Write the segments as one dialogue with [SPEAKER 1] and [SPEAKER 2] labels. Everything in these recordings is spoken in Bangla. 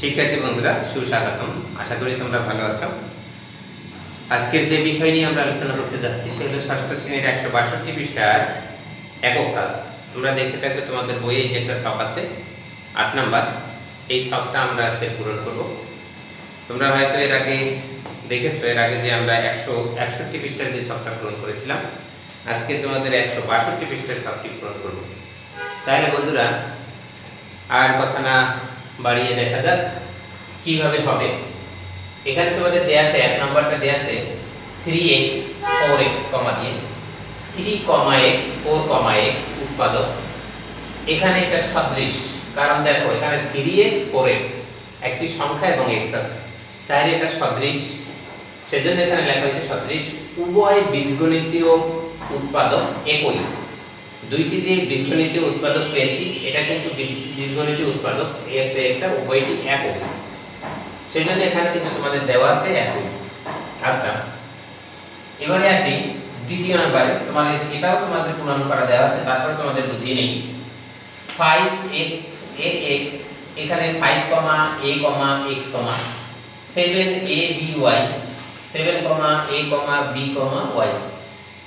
[SPEAKER 1] শিক্ষার্থী বন্ধুরা, সুস্বাগতম। আশা করি তোমরা ভালো আছো। আজকের যে বিষয় নিয়ে আমরা আলোচনা করতে যাচ্ছি, সে হলো ষষ্ঠ শ্রেণির একশো বাষট্টি পৃষ্ঠার একক কাজ। তোমরা দেখতে থাকবে তোমাদের বইয়ে যে একটা শখ আছে, আট নাম্বার। এই শখটা আমরা আজকে পূরণ করব। তোমরা হয়তো এর আগে দেখেছ, এর আগে যে আমরা একশো একষট্টি পৃষ্ঠার যে শখটা পূরণ করেছিলাম, আজকে তোমাদের একশো বাষট্টি পৃষ্ঠার শখটি পূরণ করব। তাহলে বন্ধুরা, আর কথা না বাড়িয়ে দেখা যাক কীভাবে হবে। এখানে তোমাদের দেয়া আছে, এক নম্বরটা দেয়া আছে three x four x comma দিয়ে। Three comma x four comma x উৎপাদক। এখানে এটা সদৃশ। কারণ দেখো, এখানে থ্রি এক্স ফোর এক্স একটি সংখ্যা এবং এক্স আছে। তাহলে এটা সদৃশ। সেজন্য এখানে লেখা হয়েছে সদৃশ। উভয় বীজগণিতীয় উৎপাদক একই। দুইটি যে বীজগণিতীয় উৎপাদক পেয়েছি, এটা কিন্তু বীজ- বীজগণিতীয় উৎপাদক একটা উভয়টি একই সেই জন্য এখানে কিন্তু তোমাদের দেওয়া আছে একই আচ্ছা এবারে আসি দ্বিতীয় নম্বরে তোমার এটাও তোমাদের পূরণ করা দেওয়া আছে, তারপরে তোমাদের বুঝিয়ে নেই। ফাইভ এক্স এ এক্স এখানে five comma a comma x comma seven a b y seven comma a comma b comma y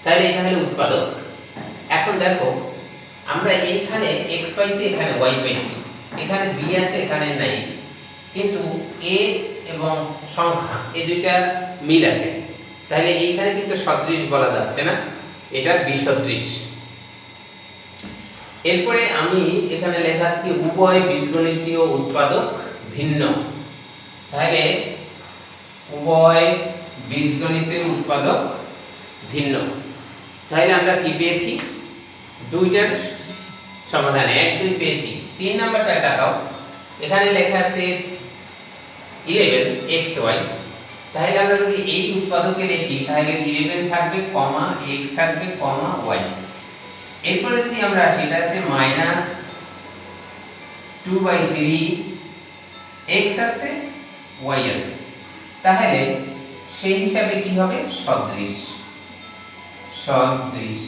[SPEAKER 1] তাহলে হলো উৎপাদক। এখন দেখো, আমরা এইখানে x পাইছি এখানে y পাইছি এখানে b আছে, এখানে নাই। কিন্তু a এবং সংখ্যা, এই দুইটা মিল আছে। তাহলে এইখানে কিন্তু সদৃশ বলা যাচ্ছে না, এটা বিসদৃশ। এরপরে আমি এখানে লেখা আছে কি, উভয় বীজগণিতীয় উৎপাদক ভিন্ন। তাহলে উভয় বীজগণিতের উৎপাদক ভিন্ন। তাহলে আমরা কি পেয়েছি? দুইটার সমাধান এক, দুই পেয়েছি। তিন নাম্বারটা দেখাও। এখানে লেখা আছে ইলেভেন এক্স ওয়াই তাহলে আমরা যদি এই উৎপাদকে লিখি তাহলে ইলেভেন থাকবে কমা এক্স থাকবে কমা ওয়াই এরপরে যদি আমরা আসি, এটা আছে minus two by three x আছে ওয়াই আছে। তাহলে সেই হিসাবে কি হবে? সদৃশ। সদৃশ।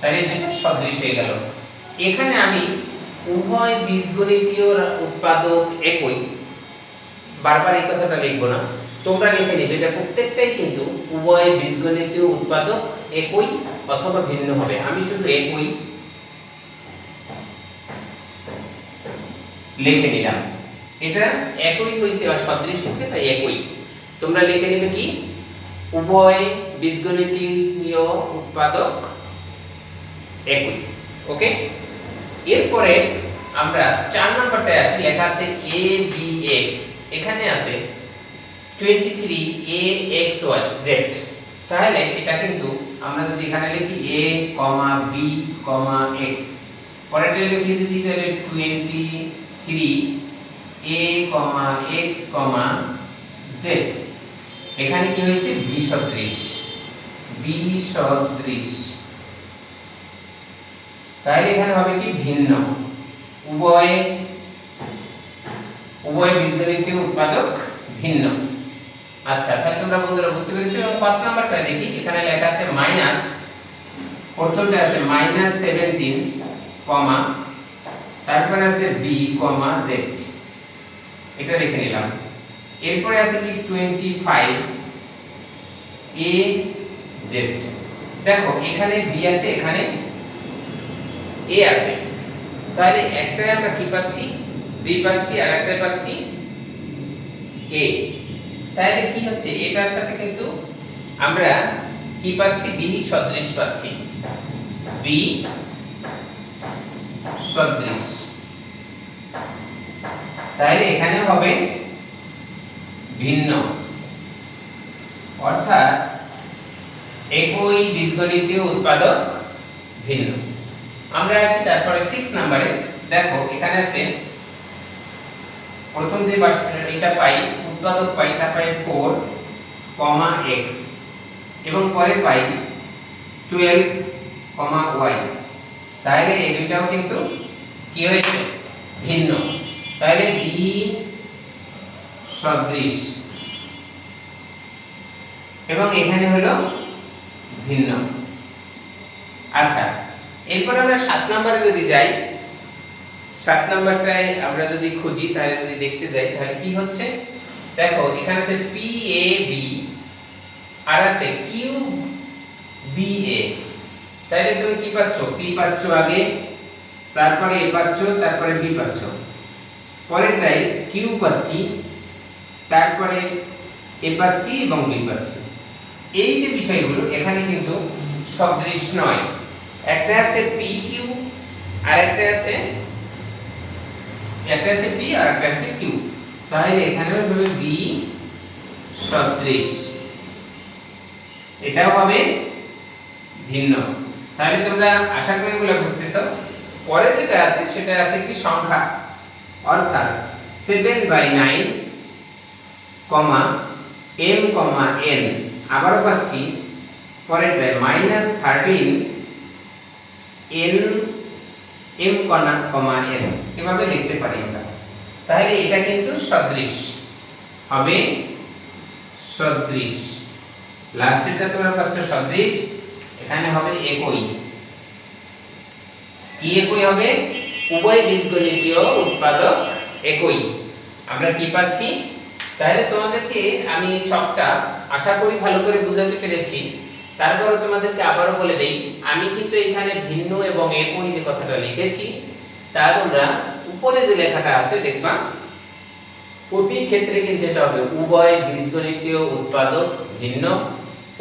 [SPEAKER 1] তাহলে দুটো সদৃশ হয়ে গেল। এখানে আমি উভয় বীজগণিতীয় উৎপাদক একই। বারবার এই কথাটা লিখব না। তোমরা লিখে নিবে এটা প্রত্যেকটাই কিন্তু উভয় বীজগণিতীয় উৎপাদক একই অথবা ভিন্ন হবে। আমি শুধু একই লিখে নিলাম। এটা একই হয়েছে বা সদৃশ হয়েছে তাই একই। তোমরা লিখে নেবে কি? উভয় বীজগণিতীয় উৎপাদক একই ওকে? এরপরে আমরা চার নম্বরটায় আসি, লেখা আছে এ বি এক্স এখানে আছে 23 এ এক্স ওয়াই জেড তাহলে এটা কিন্তু আমরা যদি এখানে লিখি এ কমা বি কমা এক্স পরেরটা লিখি যদি তাহলে 23 এ কমা এক্স কমা জেড এখানে কি হয়েছে? বি সদৃশ বি সদৃশ তাহলে এখানে হবে কি ভিন্ন। উভয় উভয় বীজগণিতীয় উৎপাদক ভিন্ন। আচ্ছা তাহলে তোমরা বন্ধুরা বুঝতে পেরেছ, এবং পাঁচ নাম্বারটা দেখি, এখানে লেখা আছে মাইনাস প্রথমটা আছে মাইনাস সেভেন্টিন কমা তারপরে আছে বি কমা জেড এটা লিখে নিলাম। এরপরে আছে কি টোয়েন্টি ফাইভ এ জেড দেখো, এখানে বি আছে, এখানে এ আছে। তাহলে একটাই আমরা কি পাচ্ছি? বি পাচ্ছি, আর একটাই পাচ্ছি এ তাহলে কি হচ্ছে? এটার সাথে কিন্তু আমরা কি পাচ্ছি? বি সদৃশ পাচ্ছি। বি সদৃশ। তাহলে এখানে হবে ভিন্ন। অর্থাৎ একই বীজগণিতীয় উৎপাদক ভিন্ন। আমরা আসি তারপরে সিক্স নাম্বারে দেখো, এখানে আছে, প্রথম যে এটা পাই, উৎপাদক পাই তা পাই ফোর কমা এক্স এবং পরে পাই টুয়েলভ কমা ওয়াই তাহলে এই দুইটাও কিন্তু কি হয়েছে? ভিন্ন। তাহলে বি সদৃশ। এবং এখানে হলো ভিন্ন। আচ্ছা এরপর আমরা সাত নাম্বারে যদি যাই, সাত নাম্বারটায় আমরা যদি খুঁজি, তাহলে যদি দেখতে যাই, তাহলে কি হচ্ছে? দেখো, এখানে আছে পি এ বি আর আছে কিউ বি এ তাহলে তুমি কি পাচ্ছ? পি পাচ্ছ আগে, তারপরে এ পাচ্ছ, তারপরে বি পাচ্ছ। পরেরটাই কিউ পাচ্ছি, তারপরে এ পাচ্ছি এবং বি পাচ্ছি। এই যে বিষয়গুলো, এখানে কিন্তু সদৃশ নয়। একটা আছে পি কিউ আর একটা আছে একটা আছে পি আর একটা আছে কিউ তাহলে এখানে হবে বি সদৃশ। এটাও হবে ভিন্ন। তাহলে তোমরা আশা করি এগুলো বুঝতেছো। পরে যেটা আছে, সেটা আছে কি সংখ্যা? অর্থাৎ seven by nine comma M comma N আবারও পাচ্ছি। পরেরটায় মাইনাস থার্টিন এন এম কণা, কমা এন এভাবে লিখতে পারি আমরা। তাহলে এটা কিন্তু সদৃশ। হবে সদৃশ। লাস্টেরটা তোমরা পাচ্ছ সদৃশ। এখানে হবে একই। কি একই হবে? উভয় বীজগণিতীয় উৎপাদক একই। আমরা কি পাচ্ছি? তাহলে তোমাদেরকে আমি সবটা আশা করি ভালো করে বুঝাতে পেরেছি। তারপরে তোমাদেরকে আবারও বলে দেই, আমি কিন্তু এখানে ভিন্ন এবং একই যে কথাটা লিখেছি, তা তোমরা উপরে যে লেখাটা আছে দেখবা। প্রতি ক্ষেত্রে কিন্তু এটা হবে, উভয় বীজগণিতীয় উৎপাদক ভিন্ন,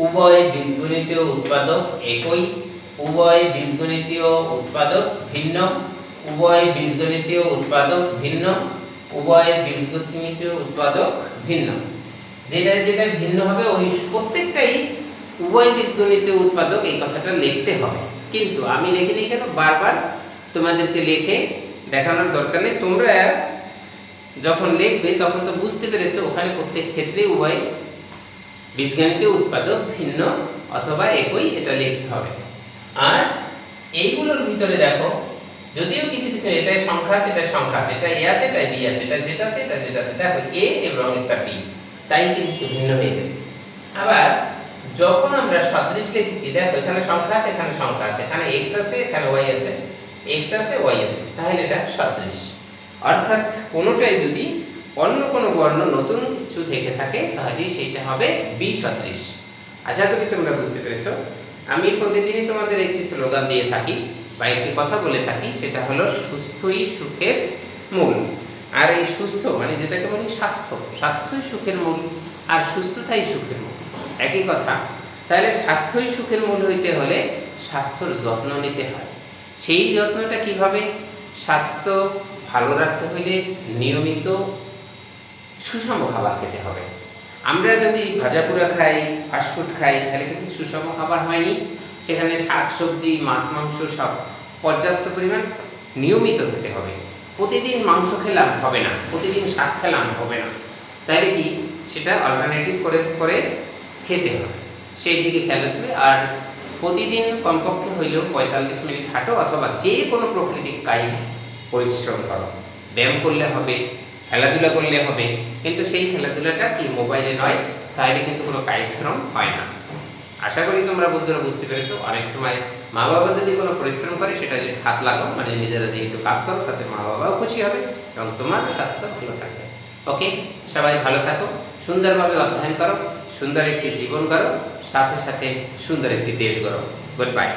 [SPEAKER 1] উভয় বীজগণিতীয় উৎপাদক একই, উভয় বীজগণিতীয় উৎপাদক ভিন্ন, উভয় বীজগণিতীয় উৎপাদক ভিন্ন, উভয় বীজগণিতীয় উৎপাদক ভিন্ন। যেটা যেটা ভিন্ন হবে, ওই প্রত্যেকটাই উভয় বীজগণিতীয় উৎপাদক, এই কথাটা লিখতে হবে। কিন্তু আমি লিখিনি কেন? বারবার তোমাদেরকে লিখে দেখানোর দরকার নেই। তোমরা যখন লিখবে, তখন তো বুঝতে পেরেছ, ওখানে প্রত্যেক ক্ষেত্রে উভয় বীজগণিতীয় উৎপাদক ভিন্ন অথবা একই এটা লিখতে হবে। আর এইগুলোর ভিতরে দেখো, যদিও কিছু কিছু এটা সংখ্যা আছে এটা সংখ্যা আছে এটা এ আছে এটা বি আছে এটা যেটা আছে এটা যেটা আছে, দেখো, এ এবং এটা বি, তাই কিন্তু ভিন্ন হয়ে গেছে। আবার যখন আমরা সদৃশ লিখেছি, দেখো এখানে সংখ্যা আছে, এখানে সংখ্যা আছে, এখানে x আছে, এখানে y আছে, x আছে, y আছে, তাহলে এটা সদৃশ। অর্থাৎ কোনোটাই যদি অন্য কোনো বর্ণ নতুন কিছু থেকে থাকে, তাহলে সেটা হবে বি সদৃশ। আশা করি তোমরা বুঝতে পেরেছ। আমি প্রতিদিনই তোমাদের একটি স্লোগান দিয়ে থাকি বা একটি কথা বলে থাকি, সেটা হলো সুস্থই সুখের মূল। আর এই সুস্থ মানে যেটাকে বলি স্বাস্থ্য, স্বাস্থ্যই সুখের মূল আর সুস্থতাই সুখের মূল। একই কথা, তাহলে স্বাস্থ্যই সুখের মূল হইতে হলে স্বাস্থ্যর যত্ন নিতে হয়। সেই যত্নটা কীভাবে? স্বাস্থ্য ভালো রাখতে হলে নিয়মিত সুষম খাবার খেতে হবে। আমরা যদি ভাজাপুরা খাই ফাস্টফুড খাই, তাহলে কিন্তু সুষম খাবার হয়নি। সেখানে শাক সবজি মাছ, মাংস সব পর্যাপ্ত পরিমাণ নিয়মিত খেতে হবে। প্রতিদিন মাংস খেলাম হবে না, প্রতিদিন শাক খেলাম হবে না। তাহলে কি? সেটা অল্টারনেটিভ করে করে খেতে হবে। সেই দিকে খেয়াল রাখবে আর প্রতিদিন কমপক্ষে হইলেও পঁয়তাল্লিশ মিনিট হাঁটো অথবা যে কোনো প্রকৃতিক কায়িক পরিশ্রম করো। ব্যায়াম করলে হবে, খেলাধুলা করলে হবে, কিন্তু সেই খেলাধুলাটা কি মোবাইলে নয় তাহলে কিন্তু কোনো কায়িক শ্রম হয় না। আশা করি তোমরা বন্ধুরা বুঝতে পেরেছ। অনেক সময় মা বাবা যদি কোনো পরিশ্রম করে, সেটা হাত লাগাও মানে নিজেরা যে একটু কাজ করো, তাতে মা বাবাও খুশি হবে এবং তোমার স্বাস্থ্য ভালো থাকবে। ওকে, সবাই ভালো থাকো, সুন্দরভাবে অধ্যয়ন করো, সুন্দর একটি জীবন করো সাথে সাথে সুন্দর একটি দেশ গড়ো। Good bye